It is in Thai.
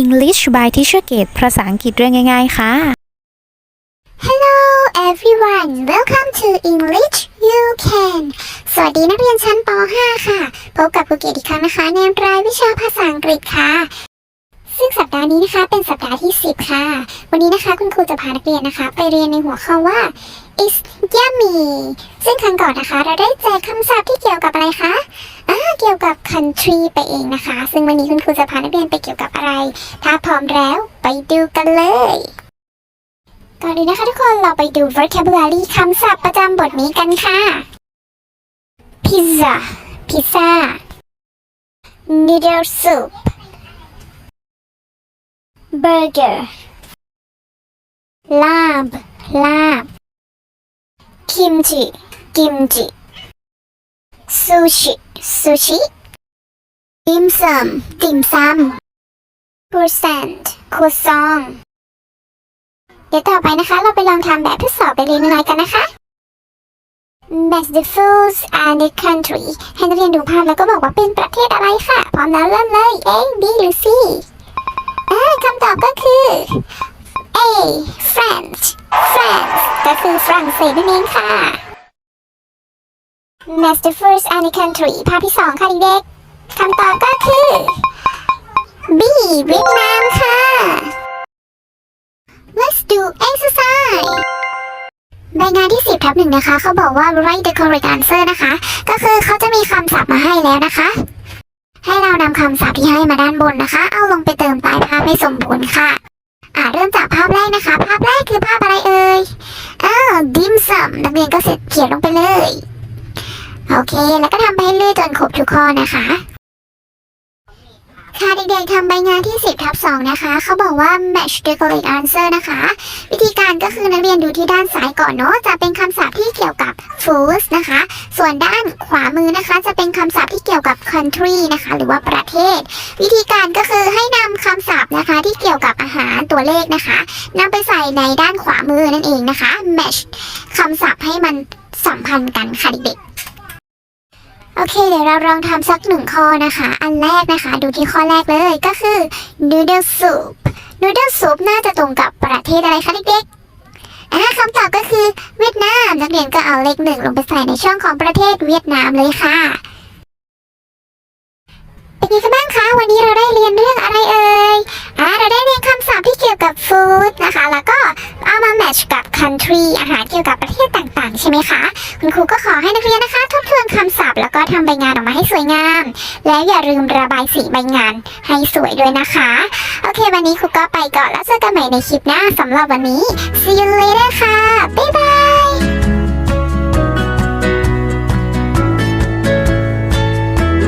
English by Teacher Gate ภาษาอังกฤษเรื่องง่ายๆ ค่ะ Hello everyone welcome to English you can สวัสดีนักเรียนชั้นป .5 ค่ะ พบกับครูเกดอีกครั้งนะคะในรายวิชาภาษาอังกฤษค่ะ ซึ่งสัปดาห์นี้นะคะเป็นสัปดาห์ที่ 10 ค่ะ วันนี้นะคะคุณครูจะพานักเรียนนะคะ ไปเรียนในหัวข้อว่า is yummy ซึ่งครั้งก่อนนะคะ เราได้แจกคำศัพท์ที่เกี่ยวกับอะไรคะ เกี่ยวกับ country ไปเองนะคะ ซึ่งวันนี้คุณครูจะพานักเรียนไปเกี่ยวกับอะไร ถ้าพร้อมแล้วไปดูกันเลยก่อนอื่นนะคะทุกคนเราไปดู vocabulary คำศัพท์ประจำบทนี้กันค่ะ pizza pizza noodle soup burger ลาบลาบ kimchi kimchi sushi sushi dim sum dim sum croissant croissant เดี๋ยวต่อไปนะคะ เราไปลองทำแบบทดสอบไปเรียนน้อยกันนะคะ Match the foods and the country ให้นักเรียนดูภาพแล้วก็บอกว่าเป็นประเทศอะไรค่ะ พร้อมแล้วเริ่มเลย A B หรือ C อ่าคำตอบก็คือ A France France ก็คือฝรั่งเศสนั่นเองค่ะ Match the foods and the country ภาพที่สองค่ะเด็กๆคำตอบก็คือ B เวียดนามค่ะ Let's do exercise ใบงานที่ 10ทับหนึ่งนะคะ เขาบอกว่า write the correct answer นะคะ ก็คือเขาจะมีคำศัพท์มาให้แล้วนะคะ ให้เรานำคำศัพท์ที่ให้มาด้านบนนะคะ เอาลงไปเติมใต้ภาพให้สมบูรณ์ค่ะ อ่าเริ่มจากภาพแรกนะคะ ภาพแรกคือภาพอะไรเอ่ยอ้าว dim sum นักเรียนก็เสร็จเขียนลงไปเลย เค แล้วก็ทำไปเรื่อยจนครบทุกข้อนะคะ ค่ะเด็กๆทำใบงานที่ 10ทับ2นะคะ เขาบอกว่า match the correct answer นะคะ วิธีการก็คือนักเรียนดูที่ด้านซ้ายก่อนเนาะจะเป็นคำศัพท์ที่เกี่ยวกับ foods นะคะ ส่วนด้านขวามือนะคะ จะเป็นคำศัพท์ที่เกี่ยวกับ country นะคะ หรือว่าประเทศ วิธีการก็คือให้นำคำศัพท์นะคะที่เกี่ยวกับอาหารตัวเลขนะคะนำไปใส่ในด้านขวามือนั่นเองนะคะ match คำศัพท์ให้มันสัมพันธ์กันค่ะเด็กๆ อเคเดี๋ยวเราลองทำสักหนึ่งข้อนะคะ อันแรกนะคะ ดูที่ข้อแรกเลยก็คือ noodle soup noodle soup น่าจะตรงกับประเทศอะไรคะเด็กๆอ่าคำตอบก็คือเวียดนามนักเรียนก็เอาเลขหนึ่งลงไปใส่ในช่องของประเทศเวียดนามเลยค่ะเป็นไงกันบ้างคะวันนี้เราได้เรียนเรื่องอะไรเอ่ยอ่าเราได้เรียนคำศัพท์ที่เกี่ยวกับ food นะคะ แล้วก็เอามา match กับ country อาหารเกี่ยวกับประเทศต่างๆ ใช่ไหมคะ คุณครูก็ขอให้นักเรียนนะคะ ทบทวนคำศัพท์ แล้วก็ทำใบงานออกมาให้สวยงาม แล้วอย่าลืมระบายสีใบงานให้สวยด้วยนะคะ โอเค วันนี้ครูก็ไปก่อนแล้วเจอกันใหม่ในคลิปหน้าสำหรับวันนี้ see you later ค่ะ